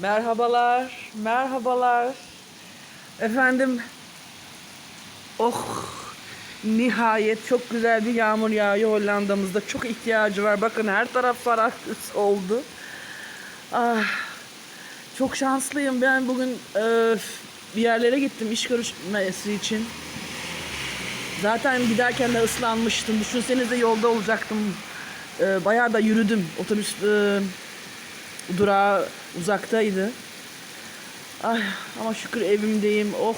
Merhabalar, merhabalar. Efendim, oh nihayet çok güzel bir yağmur yağıyor Hollanda'mızda. Çok ihtiyacı var. Bakın her taraf saraküs oldu. Ah, çok şanslıyım. Ben bugün e, bir yerlere gittim iş görüşmesi için. Zaten giderken de ıslanmıştım. Düşünsenize yolda olacaktım. E, bayağı da yürüdüm. Otobüs e, durağı uzaktaydı. Ay ama şükür evimdeyim. Oh.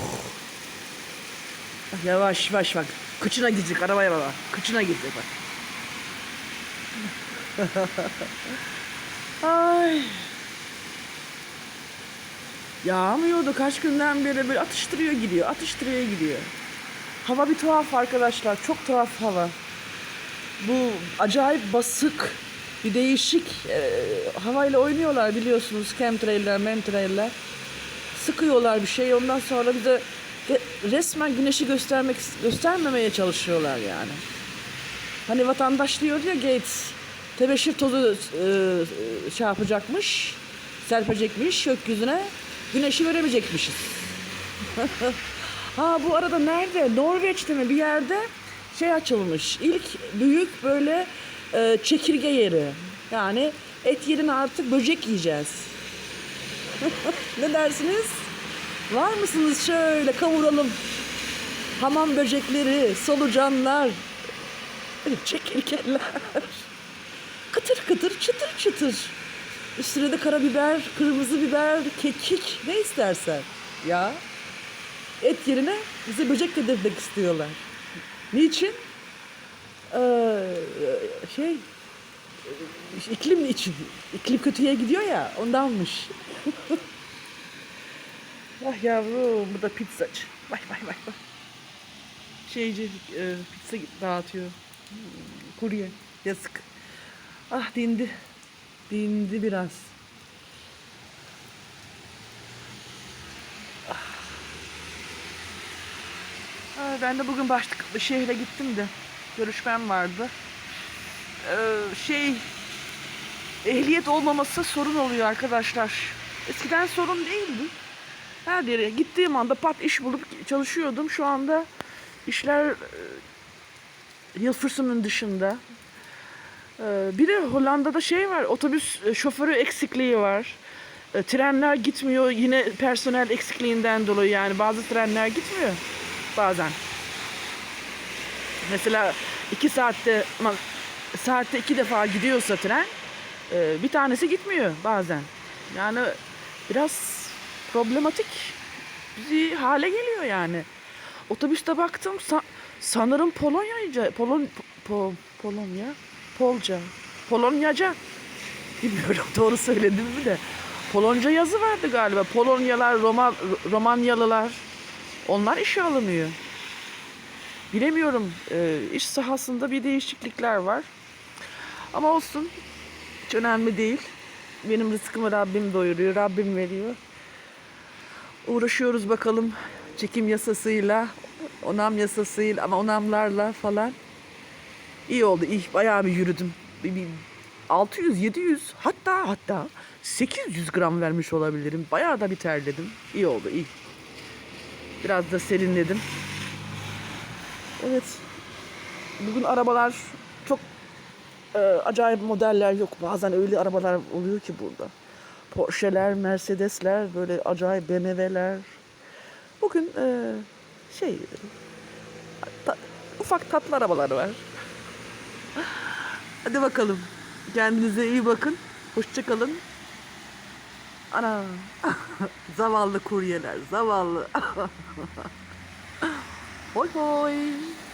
Yavaş yavaş bak. Kıçına gidecek arabaya bak. Kıçına gidecek bak. Ay. Yağmıyordu kaç günden beri böyle atıştırıyor gidiyor. Atıştırıyor gidiyor. Hava bir tuhaf arkadaşlar. Çok tuhaf hava. Bu acayip basık bir değişik e, havayla oynuyorlar biliyorsunuz chemtrailler, memtrailler. Sıkıyorlar bir şey ondan sonra bize resmen güneşi göstermek göstermemeye çalışıyorlar yani. Hani vatandaş diyor ya Gates tebeşir tozu e, şey yapacakmış, serpecekmiş gökyüzüne, güneşi veremeyecekmişiz. ha bu arada nerede? Norveç'te mi bir yerde şey açılmış. İlk büyük böyle e, çekirge yeri. Yani et yerine artık böcek yiyeceğiz. ne dersiniz? Var mısınız şöyle kavuralım. Hamam böcekleri, solucanlar, çekirgeler. Kıtır kıtır, çıtır çıtır. Üstüne de karabiber, kırmızı biber, kekik ne istersen. Ya et yerine bize böcek yedirmek istiyorlar. Niçin? Ee, şey iklim için. İklim kötüye gidiyor ya ondanmış. ah yavrum bu da pizzacı. Vay vay vay vay. Şeyci e, pizza dağıtıyor. Hmm, Kurye. Yazık. Ah dindi. Dindi biraz. Ah, ben de bugün başlık şehre gittim de görüşmem vardı. Ee, şey ehliyet olmaması sorun oluyor arkadaşlar. Eskiden sorun değildi. Her yere gittiğim anda pat iş bulup çalışıyordum. Şu anda işler e, Hilversum'un dışında. Ee, bir de Hollanda'da şey var, otobüs e, şoförü eksikliği var. E, Trenler gitmiyor yine personel eksikliğinden dolayı yani bazı trenler gitmiyor bazen. Mesela iki saatte saatte iki defa gidiyorsa tren e, bir tanesi gitmiyor bazen. Yani biraz problematik bir hale geliyor yani. Otobüste baktım sa- sanırım Polonya'yca Polon po, Polonya Polca Polonyaca bilmiyorum doğru söyledim mi de Polonca yazı vardı galiba. Polonyalar, Roma, Romanyalılar onlar işe alınıyor. Bilemiyorum. e, iş sahasında bir değişiklikler var. Ama olsun. Hiç önemli değil. Benim rızkımı Rabbim doyuruyor. Rabbim veriyor. Uğraşıyoruz bakalım çekim yasasıyla, onam yasasıyla ama onamlarla falan. İyi oldu. iyi. Bayağı bir yürüdüm. Bir, bir 600, 700 hatta hatta 800 gram vermiş olabilirim. Bayağı da bir terledim. İyi oldu, iyi. Biraz da serinledim. Evet. Bugün arabalar çok e, acayip modeller yok. Bazen öyle arabalar oluyor ki burada. Porsche'ler, Mercedes'ler, böyle acayip BMW'ler. Bugün e, şey ta- ufak tatlı arabalar var. Hadi bakalım. Kendinize iyi bakın. Hoşça kalın. Ana. zavallı kuryeler, zavallı. 拜拜